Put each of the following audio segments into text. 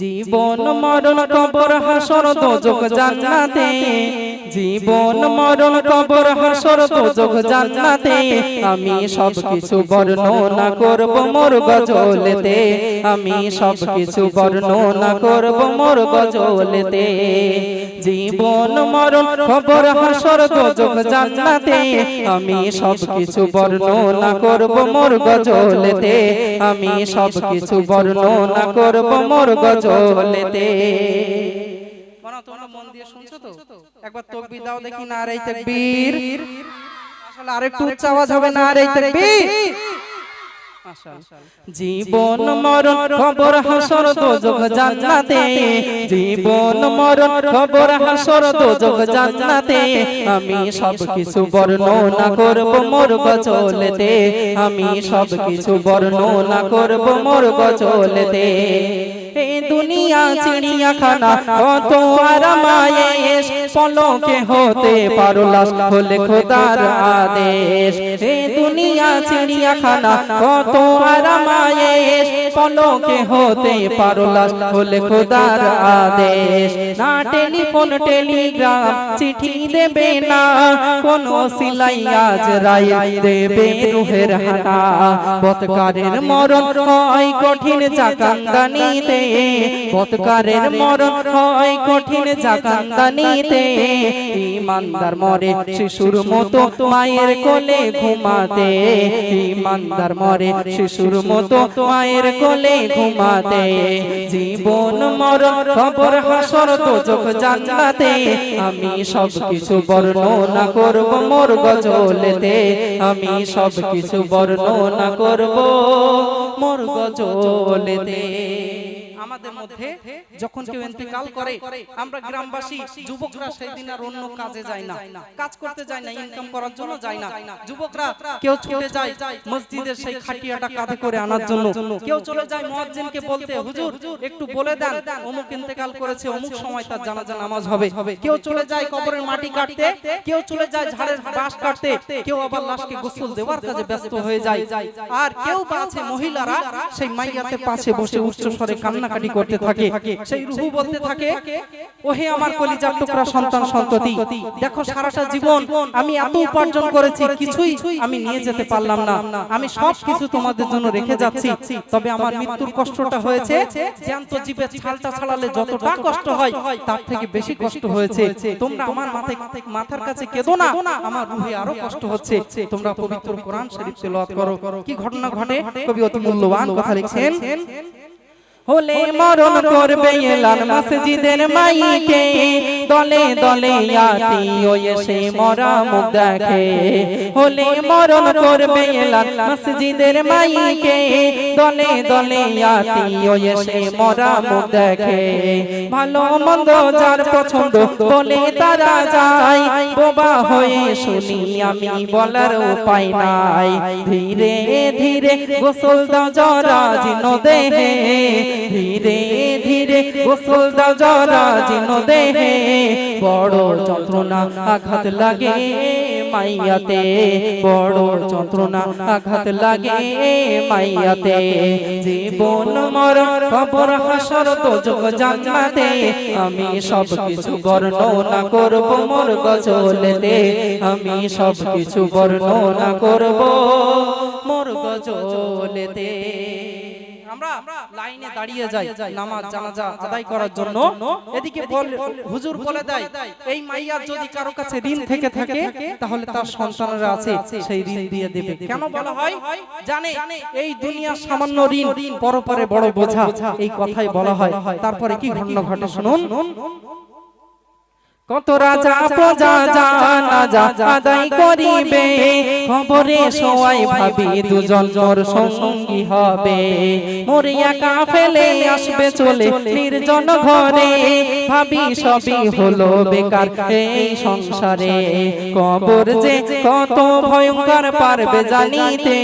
জীবন মরণ কবর হাসর দোজক জান্নাতে। জীবন, মরণ, কবর, হাসর দোজক জান্নাতে আমি সব কিছু বর্ণনা করব মোর গজলেতে। আমি সব কিছু বর্ণনা করব মোর গজলেতে। জীবন, মরণ, কবর, হাসর দোজক জান্নাতে আমি সব কিছু বর্ণনা করব মোর গজলেতে। আমি সব কিছু বর্ণনা করব মোর গজলেতে। মন দিয়ে শুনছো তো? একবার তাকবীর দাও দেখি না রে তাকবীর আসলে আরেকটু উচ্চ আওয়াজ হবে না রে তাকবীর জীবন মরণ খবর হাসর দোজক জান্নাতে। জীবন মরণ খবর হাসর দোজক জান্নাতে। আমি সব কিছু বর্ণনা করব মোর গজলেতে আমি সব কিছু বর্ণনা করব মোর গজলেতে এই দুনিয়া চিড়িয়াখানা কত আরামায়েশ পলকে হতে পারো লাশ হলে খোদার আদেশ। এই দুনিয়া চিড়িয়াখানা কত আরামায়েশ পলকে হতে পারো হলে খোদার আদেশ। না টেলিফোন টেলিগ্রাম চিঠি দেবে না। কোন সিলাই আজ রায় দেবে রুহের হানা। বতকারের মরণ হয় কঠিন চাকান্দানিতে বতকারের মরণ হয় কঠিন জাকান্দানিতে। ইমানদার মরে শিশুর মতো মায়ের কোলে ঘুমাতে। ইমানদার মরে শিশুর মতো মায়ের কোলে ঘুমাতে, জীবন মরণ, খবর হাসর তো চোখ জান্নাতে। আমি সব কিছু বর্ণনা করব মোর গজলেতে। আমি সব কিছু বর্ণনা করব মোর গজলেতে। আমাদের মধ্যে যখন কেউ ইন্তেকাল করে আমরা গ্রামবাসী যুবকরা সেই দিন আর অন্য কাজে যায় না। কাজ করতে যায় না ইনকাম করার জন্য যায় না। যুবকরা কেউ ছুটে যায় মসজিদের সেই খাটিয়াটা কাঁধে করে আনার জন্য। কেউ চলে যায় মুয়াজ্জিনকে বলতে হুজুর একটু বলে দেন অমুক ইন্তেকাল করেছে অমুক সময় তার জানাজা নামাজ হবে কেউ চলে যায় কবরের মাটি কাটতে কেউ চলে যায় ঝাড়ের বাঁশ কাটতে কেউ আবার লাশকে গোসল দেওয়ার কাজে ব্যস্ত হয়ে যায় আর কেউ বা আছে মহিলারা সেই মাইয়াতে পাশে বসে উচ্চ স্বরে কান্নাকাটি করতে থাকে, সেই রুহু বলতে থাকে, ওহে আমার কলিজার টুকরা সন্তান, সন্ততি, দেখো সারাটা জীবন আমি এত উপার্জন করেছি, কিছুই আমি নিয়ে যেতে পারলাম না। আমি সব কিছু তোমাদের জন্য রেখে যাচ্ছি। তবে আমার মৃত্যুর কষ্টটা হয়েছে, জ্যান্ত জীবে ছালটা ছাড়ালে যতটা কষ্ট হয়, তার থেকে বেশি কষ্ট হয়েছে। তোমরা আমার মাথায় মাথার কাছে কেঁদো না, আমার রুহে আরও কষ্ট হচ্ছে। তোমরা পবিত্র কোরআন শরীফ তেলাওয়াত করো। কি ঘটনা ঘটে? কবি অতি মূল্যবান কথা লিখছেন হলে মরণ করবে এলান মসজিদের মাইকে। দলে দলে আতি এসে মরা মুখ দেখে। হলে মরণ করবে এলান মসজিদের মাইকে। দলে দলে আতি এসে মরা মুখ দেখে। ভালো মন্দ যার পছন্দ বলে তারা যায়। বোবা হয়ে শুনি আমি বলার উপায় নাই। ধীরে ধীরে গোসল দাও জরা জিন দেহে। ধীরে ধীরে গোসল দাও জরা জিন দেহে। বড় যন্ত্রণা আঘাত লাগে মাইয়াতে। বড় যন্ত্রণা আঘাত লাগে মাইয়াতে। জীবন মরণ কবর হাসর, তো যোগ জান্নাতে। আমি সব কিছু বর্ণনা করব মোর গজলেতে। আমি সব কিছু বর্ণনা করব মোর গজলেতে। লাইনে দাঁড়িয়ে যাই নামাজ জানাজা আদায় করার জন্য। এদিকে বল হুজুর বলে দেয় এই মাইয়া যদি কারও কাছে ঋণ থেকে থাকে তাহলে তার সন্তানরা আছে সেই ঋণ দিয়ে দেবে। কেন বলা হয়? জানে এই দুনিয়া সামান্য ঋণ পরপরে বড় বোঝা এই কথাই বলা হয়। তারপরে কি ঘটনা ঘটে শুনুন? কত রাজা প্রজা জানা যা আদায় করিবে। খবরে সবাই ভাবি দুজন সঙ্গী হবে। মোরে একা ফেলে আসবে চলে নির্জন ঘরে। ভাবি সবই হলো বেকার এই সংসারে। কবর যে কত ভয়ঙ্কর পারবে জানিতে।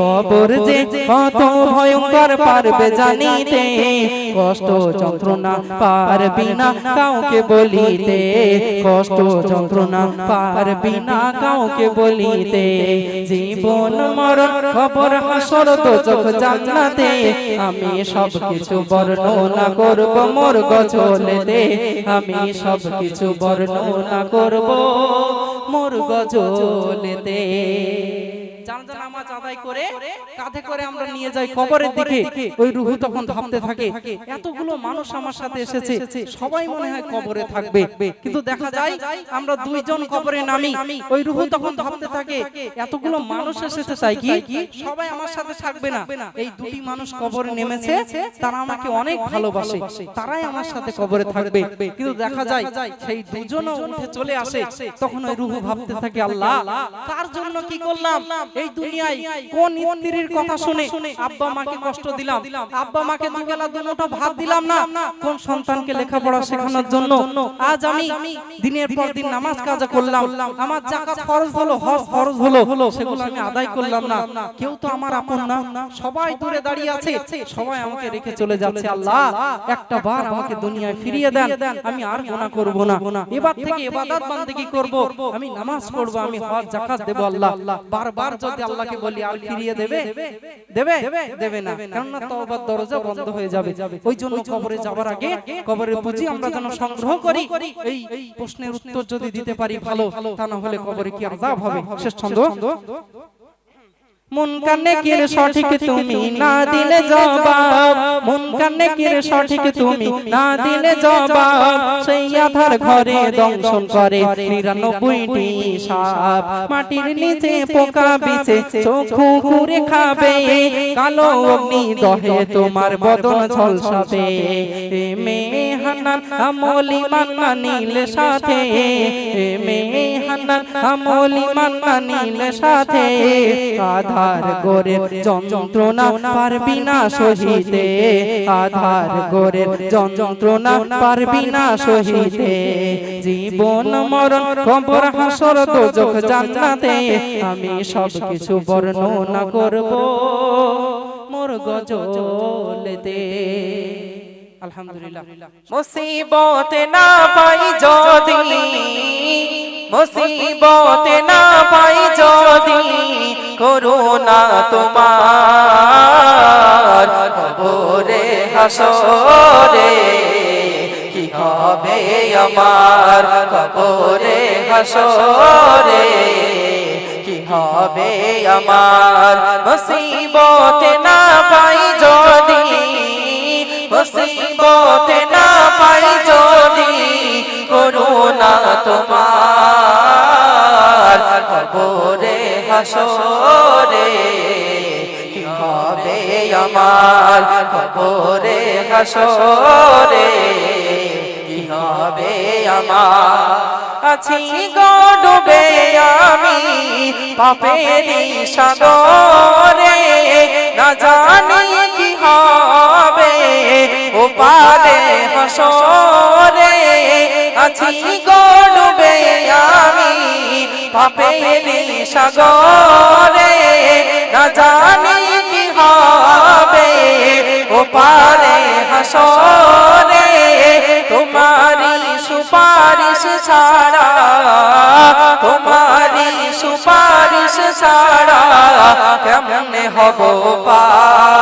কবর যে কত ভয়ঙ্কর পারবে জানিতে। কষ্ট যন্ত্রণা পারবি না কাউকে বলিতে। কষ্ট যন্ত্রণা পারবি না কাউকে বলিতে। জীবন, মরণ, খবর, হাসর তো চোখ জান্নাতে আমি সব কিছু বর্ণনা করব মোর গজলেতে। আমি সব কিছু বর্ণনা করব মোর গজলেতে। জানাজা নামাজ আদায় করে কাঁধে করে আমরা নিয়ে যাই কবরের দিকে। ওই রুহু তখন ভাবতে থাকে। এতগুলো মানুষ আমার সাথে এসেছে। সবাই মনে হয় কবরে থাকবে। কিন্তু দেখা যায় আমরা দুইজন কবরে নামি। ওই রুহু তখন ভাবতে থাকে এতগুলো মানুষ এসেছে তাই কি? সবাই আমার সাথে থাকবে না। এই দুটি মানুষ কবরে নেমেছে তারা আমাকে অনেক ভালোবাসে। তারাই আমার সাথে কবরে থাকবে। কিন্তু দেখা যায় সেই দুজনও উঠে চলে আসে। তখন ওই রুহু ভাবতে থাকে আল্লাহ কার জন্য কি করলাম এই দুনিয়ায় কোন স্ত্রীর কথা শুনে আব্বা মাকে কষ্ট দিলাম? আব্বা মাকে দুবেলা দুমুঠো ভাত দিলাম না? কোন সন্তানকে লেখাপড়া শেখানোর জন্য? আজ আমি দিনের পর দিন নামাজ কাজা করলাম। আমার জাকাত ফরজ হলো, হজ ফরজ হলো, সেগুলো আমি আদায় করলাম না। কেউ তো আমার আপন না। সবাই দূরে দাঁড়িয়ে আছে। সবাই আমাকে রেখে চলে যাচ্ছে আল্লাহ। একটা বার আমাকে দুনিয়ায় ফিরিয়ে দেন। আমি আর গুনাহ করব না। এবার থেকে ইবাদত বান্দেগি করব। আমি নামাজ পড়ব, আমি হজ যাকাত দেব আল্লাহ। বারবার যদি আল্লাহকে বলি আর ফিরিয়ে দেবে? দেবে? দেবে? না। কেননা তওবার দরজা বন্ধ হয়ে যাবে। ওই জন্য কবরে যাওয়ার আগে কবরের পুঁজি আমরা যেন সংগ্রহ করি এই প্রশ্নের উত্তর যদি দিতে পারি ভালো তা না হলে কবরে কি আযাব হবে? শেষ ছন্দ? মন কানে কির সঠিক তুমি? না দিলে জবাব। মন কানে কির সঠিক তুমি? না দিলে জবাব। সেই আধার ঘরে দংশন করে। নিরানব্বইটি সাপ। মাটির নিচে পোকা বিছে চোখু ঘুরে খাবে। কালো অগ্নি দহে তোমার বদন ঝলসাবে। মেয়ে হান্নান, আমলি মান্না নীল সাথে। মেয়ে হান্নান, আমলি মান্না নীল সাথে। আধার গোরের যন্ত্রণা পারবি না সহিতে। আধার গোরের যন্ত্রণা পারবি না সহিতে। জীবন, মরণ, কবর, হাসর, দোজখ, জান্নাতে আমি সব কিছু বর্ণনা করব। মোর গজলেতে আলহামদুলিল্লাহ। মুসিবত না পাই যদি, মুসিবত না পাই যদি, করুণা তোমার কবরে হাসরে, কি হবে আমার কবরে হাসরে, কি হবে আমার মুসিবত না পাই যদি মুসিবত না পাই যদি করুণা তোমার। কবরে, হাসরে কি হবে আমার? কবরে, হাসরে কি হবে আমার? আছি গডবে আমি পাপেরি সাগরে না জানি হবে। ও পারে হাসরে আছি গডবে আমি। পাপেরি সাগরে না জানি কি হবে। ও পারে হাসরে তোমারি সুপারিশ ছাড়া তোমারি সুপারিশ ছাড়া কেমনে হব পার?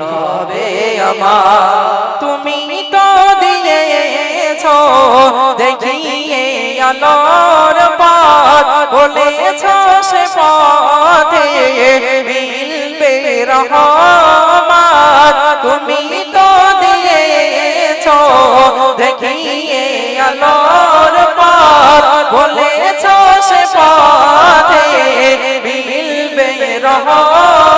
হবে আমার। তুমি তো দিয়েছ, দেখিয়ে আলোর পথ, বলেছ সে পথে মিলবে রহমান তুমি তো দিয়েছ, দেখিয়ে আলোর পথ, বলেছ সে পথে মিলবে রহমান